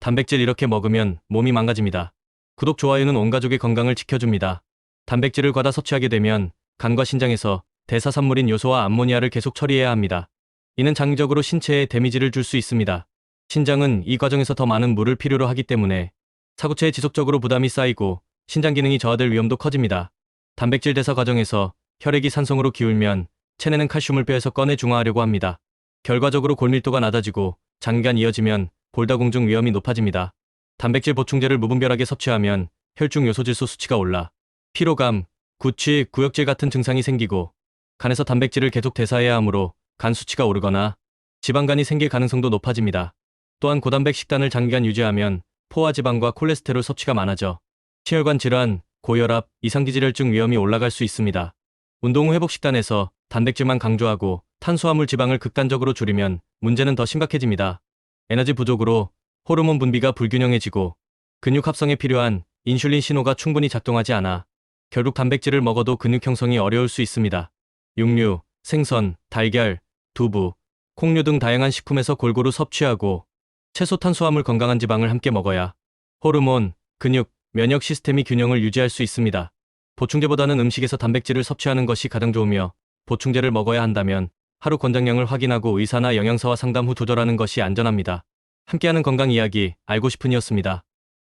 단백질 이렇게 먹으면 몸이 망가집니다. 구독, 좋아요는 온 가족의 건강을 지켜줍니다. 단백질을 과다 섭취하게 되면 간과 신장에서 대사산물인 요소와 암모니아를 계속 처리해야 합니다. 이는 장기적으로 신체에 데미지를 줄 수 있습니다. 신장은 이 과정에서 더 많은 물을 필요로 하기 때문에 사구체에 지속적으로 부담이 쌓이고 신장 기능이 저하될 위험도 커집니다. 단백질 대사 과정에서 혈액이 산성으로 기울면 체내는 칼슘을 빼서 꺼내 중화하려고 합니다. 결과적으로 골밀도가 낮아지고 장기간 이어지면 골다공증 위험이 높아집니다. 단백질 보충제를 무분별하게 섭취하면 혈중 요소질소 수치가 올라 피로감, 구취, 구역질 같은 증상이 생기고 간에서 단백질을 계속 대사해야 하므로 간 수치가 오르거나 지방간이 생길 가능성도 높아집니다. 또한 고단백 식단을 장기간 유지하면 포화 지방과 콜레스테롤 섭취가 많아져 심혈관 질환, 고혈압, 이상기질혈증 위험이 올라갈 수 있습니다. 운동 후 회복 식단에서 단백질만 강조하고 탄수화물 지방을 극단적으로 줄이면 문제는 더 심각해집니다. 에너지 부족으로 호르몬 분비가 불균형해지고 근육 합성에 필요한 인슐린 신호가 충분히 작동하지 않아 결국 단백질을 먹어도 근육 형성이 어려울 수 있습니다. 육류, 생선, 달걀, 두부, 콩류 등 다양한 식품에서 골고루 섭취하고 채소 탄수화물 건강한 지방을 함께 먹어야 호르몬, 근육, 면역 시스템이 균형을 유지할 수 있습니다. 보충제보다는 음식에서 단백질을 섭취하는 것이 가장 좋으며 보충제를 먹어야 한다면 하루 권장량을 확인하고 의사나 영양사와 상담 후 조절하는 것이 안전합니다. 함께하는 건강 이야기 알고 싶은이었습니다.